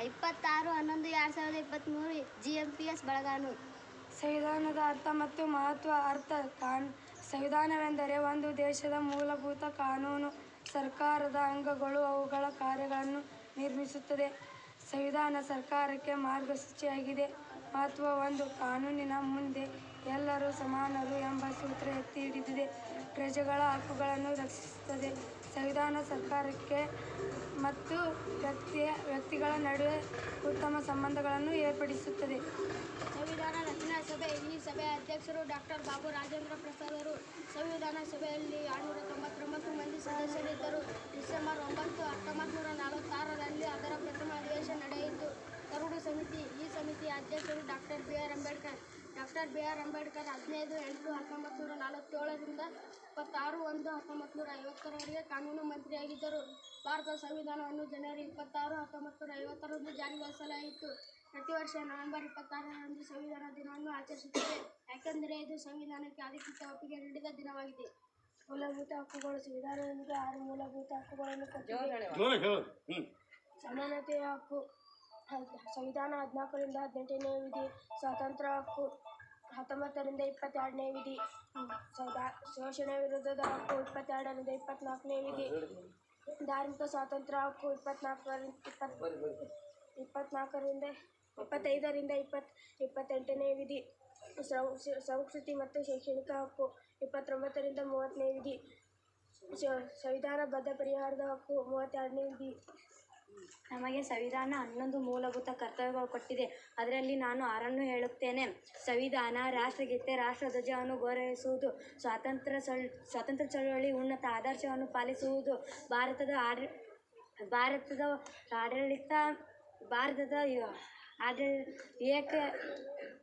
ಇಪ್ಪತ್ತಾರು, ಹನ್ನೊಂದು, ಎರಡು ಸಾವಿರದ ಇಪ್ಪತ್ತ್ಮೂರು ಜಿ ಎಂ ಪಿ ಎಸ್ ಬೆಳಗಾನು. ಸಂವಿಧಾನದ ಅರ್ಥ ಮತ್ತು ಮಹತ್ವ ಅರ್ಥ ಕಾನ್, ಸಂವಿಧಾನವೆಂದರೆ ಒಂದು ದೇಶದ ಮೂಲಭೂತ ಕಾನೂನು, ಸರ್ಕಾರದ ಅಂಗಗಳು, ಅವುಗಳ ಕಾರ್ಯಗಳನ್ನು ನಿರ್ಮಿಸುತ್ತದೆ. ಸಂವಿಧಾನ ಸರ್ಕಾರಕ್ಕೆ ಮಾರ್ಗಸೂಚಿಯಾಗಿದೆ. ಮಹತ್ವ ಒಂದು ಕಾನೂನಿನ ಮುಂದೆ ಎಲ್ಲರೂ ಸಮಾನರು ಎಂಬ ಸೂತ್ರ ಎತ್ತಿ ಹಿಡಿದಿದೆ. ಪ್ರಜೆಗಳ ಹಕ್ಕುಗಳನ್ನು ರಕ್ಷಿಸುತ್ತದೆ. ಸಂವಿಧಾನ ಸರ್ಕಾರಕ್ಕೆ ಮತ್ತು ವ್ಯಕ್ತಿಯ, ವ್ಯಕ್ತಿಗಳ ನಡುವೆ ಉತ್ತಮ ಸಂಬಂಧಗಳನ್ನು ಏರ್ಪಡಿಸುತ್ತದೆ. ಸಂವಿಧಾನ ರಚನಾ ಸಭೆ, ಈ ಸಭೆಯ ಅಧ್ಯಕ್ಷರು ಡಾಕ್ಟರ್ ಬಾಬು ರಾಜೇಂದ್ರ ಪ್ರಸಾದರು ಸಂವಿಧಾನ ಸಭೆಯಲ್ಲಿ ಆರುನೂರ ತೊಂಬತ್ತೊಂಬತ್ತು ಮಂದಿ ಸದಸ್ಯರಿದ್ದರು. ಡಿಸೆಂಬರ್ ಒಂಬತ್ತು ಹತ್ತೊಂಬತ್ತು ನೂರ ನಲವತ್ತಾರರಲ್ಲಿ ಅದರ ಪ್ರಥಮ ಅಧಿವೇಶನ ನಡೆಯಿತು. ಕರಡು ಸಮಿತಿ, ಈ ಸಮಿತಿಯ ಅಧ್ಯಕ್ಷರು doctor B. R. Ambedkar. Doctor B R Ambedkar ಹದಿನೈದು ಎಂಟು ಹತ್ತೊಂಬತ್ತು ನೂರ ನಲವತ್ತೇಳರಿಂದ ಇಪ್ಪತ್ತಾರು ಒಂದು ಹತ್ತೊಂಬತ್ತು ನೂರ ಐವತ್ತರವರೆಗೆ ಕಾನೂನು ಮಂತ್ರಿಯಾಗಿದ್ದರು. ಭಾರತದ ಸಂವಿಧಾನವನ್ನು ಜನವರಿ ಇಪ್ಪತ್ತಾರು ಹತ್ತೊಂಬತ್ತು ನೂರ ಐವತ್ತರಂದು ಜಾರಿಗೊಳಿಸಲಾಯಿತು ಪ್ರತಿ ವರ್ಷ ನವೆಂಬರ್ ಇಪ್ಪತ್ತಾರರಂದು ಸಂವಿಧಾನ ದಿನವನ್ನು ಆಚರಿಸುತ್ತೇವೆ ಯಾಕೆಂದರೆ ಇದು ಸಂವಿಧಾನಕ್ಕೆ ಅಧಿಕೃತ ಒಪ್ಪಿಗೆ ನೀಡಿದ ದಿನವಾಗಿದೆ. ಮೂಲಭೂತ ಹಕ್ಕುಗಳು ಸಂವಿಧಾನದೊಂದಿಗೆ ಆರು ಮೂಲಭೂತ ಹಕ್ಕುಗಳನ್ನು ಕೊಟ್ಟಿದೆ ಸಮಾನತೆಯ ಹಕ್ಕು ಸಂವಿಧಾನ ಹದಿನಾಲ್ಕರಿಂದ ಹದಿನೆಂಟನೇ ವಿಧಿ ಸ್ವಾತಂತ್ರ್ಯ ಹಕ್ಕು ಹತ್ತೊಂಬತ್ತರಿಂದ ಇಪ್ಪತ್ತೆರಡನೇ ವಿಧಿ. ಸದಾ- ಶೋಷಣೆ ವಿರುದ್ಧದ ಹಕ್ಕು ಇಪ್ಪತ್ತೆರಡರಿಂದ ಇಪ್ಪತ್ನಾಲ್ಕನೇ ವಿಧಿ. ಧಾರ್ಮಿಕ ಸ್ವಾತಂತ್ರ್ಯ ಹಕ್ಕು ಇಪ್ಪತ್ನಾಲ್ಕರಿಂದ ಇಪ್ಪತ್ ಇಪ್ಪತ್ನಾಲ್ಕರಿಂದ ಇಪ್ಪತ್ತೈದರಿಂದ ಇಪ್ಪತ್ ಇಪ್ಪತ್ತೆಂಟನೇ ವಿಧಿ. ಸಂಸ್ಕೃತಿ ಮತ್ತು ಶೈಕ್ಷಣಿಕ ಹಕ್ಕು ಇಪ್ಪತ್ತೊಂಬತ್ತರಿಂದ ಮೂವತ್ತನೇ ವಿಧಿ. ಸಂವಿಧಾನ ಸಂವಿಧಾನಬದ್ಧ ಪರಿಹಾರದ ಹಕ್ಕು ಮೂವತ್ತೆರಡನೇ ವಿಧಿ. ನಮಗೆ ಸಂವಿಧಾನ ಹನ್ನೊಂದು ಮೂಲಭೂತ ಕರ್ತವ್ಯಗಳು ಕೊಟ್ಟಿದೆ. ಅದರಲ್ಲಿ ನಾನು ಆರನ್ನು ಹೇಳುತ್ತೇನೆ. ಸಂವಿಧಾನ, ರಾಷ್ಟ್ರಗೀತೆ ರಾಷ್ಟ್ರಧ್ವಜವನ್ನು ಗೌರವಿಸುವುದು, ಸ್ವಾತಂತ್ರ್ಯ ಸ್ವಾತಂತ್ರ್ಯ ಚಳವಳಿ, ಉನ್ನತ ಆದರ್ಶವನ್ನು ಪಾಲಿಸುವುದು, ಭಾರತದ ಆಡ ಭಾರತದ ಆಡಳಿತ, ಭಾರತದ ಆಡಳಿ, ಏಕ,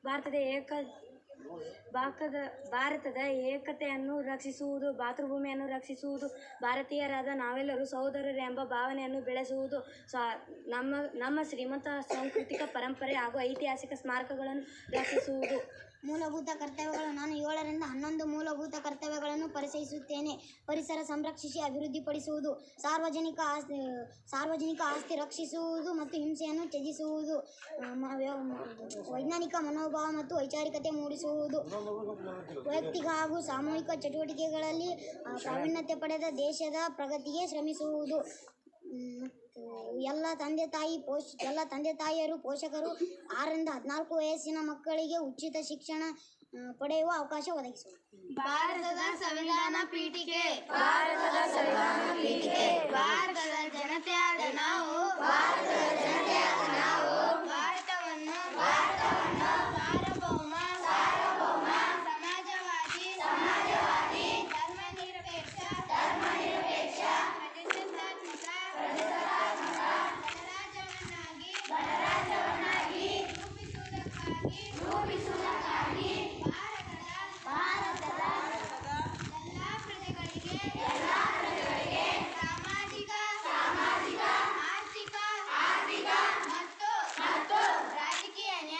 ಭಾರತದ ಏಕ ಭಾರತದ ಭಾರತದ ಏಕತೆಯನ್ನು ರಕ್ಷಿಸುವುದು ಮಾತೃಭೂಮಿಯನ್ನು ರಕ್ಷಿಸುವುದು, ಭಾರತೀಯರಾದ ನಾವೆಲ್ಲರೂ ಸಹೋದರರು ಎಂಬ ಭಾವನೆಯನ್ನು ಬೆಳೆಸುವುದು ಸ್ವ ನಮ್ಮ ನಮ್ಮ ಶ್ರೀಮಂತ ಸಾಂಸ್ಕೃತಿಕ ಪರಂಪರೆ ಹಾಗೂ ಐತಿಹಾಸಿಕ ಸ್ಮಾರಕಗಳನ್ನು ರಕ್ಷಿಸುವುದು. ಮೂಲಭೂತ ಕರ್ತವ್ಯಗಳು. ನಾನು ಏಳರಿಂದ ಹನ್ನೊಂದು ಮೂಲಭೂತ ಕರ್ತವ್ಯಗಳನ್ನು ಪರಿಚಯಿಸುತ್ತೇನೆ. ಪರಿಸರ ಸಂರಕ್ಷಿಸಿ ಅಭಿವೃದ್ಧಿಪಡಿಸುವುದು, ಸಾರ್ವಜನಿಕ ಆಸ್ತಿ ಸಾರ್ವಜನಿಕ ಆಸ್ತಿ ರಕ್ಷಿಸುವುದು ಮತ್ತು ಹಿಂಸೆಯನ್ನು ತ್ಯಜಿಸುವುದು ವೈಜ್ಞಾನಿಕ ಮನೋಭಾವ ಮತ್ತು ವೈಚಾರಿಕತೆ ಮೂಡಿಸುವುದು. ವೈಯಕ್ತಿಕ ಹಾಗೂ ಸಾಮೂಹಿಕ ಚಟುವಟಿಕೆಗಳಲ್ಲಿ ಪ್ರಾವೀಣ್ಯತೆ ಪಡೆದ ದೇಶದ ಪ್ರಗತಿಗೆ ಶ್ರಮಿಸುವುದು. ಎಲ್ಲ ತಂದೆ ತಾಯಿ ಪೋಷ, ಎಲ್ಲ ತಂದೆ ತಾಯಿಯರು, ಪೋಷಕರು ಆರರಿಂದ ಹದಿನಾಲ್ಕು ವಯಸ್ಸಿನ ಮಕ್ಕಳಿಗೆ ಉಚಿತ ಶಿಕ್ಷಣ ಪಡೆಯುವ ಅವಕಾಶ ಒದಗಿಸುವ. ಭಾರತದ ಸಂವಿಧಾನ ಪೀಠಿಕೆ, ಭಾರತದ ಸಂವಿಧಾನ ಪೀಠಿಕೆ, ಭಾರತದ ಜನತೆಯಾದ ನಾವು, ಭಾರತದ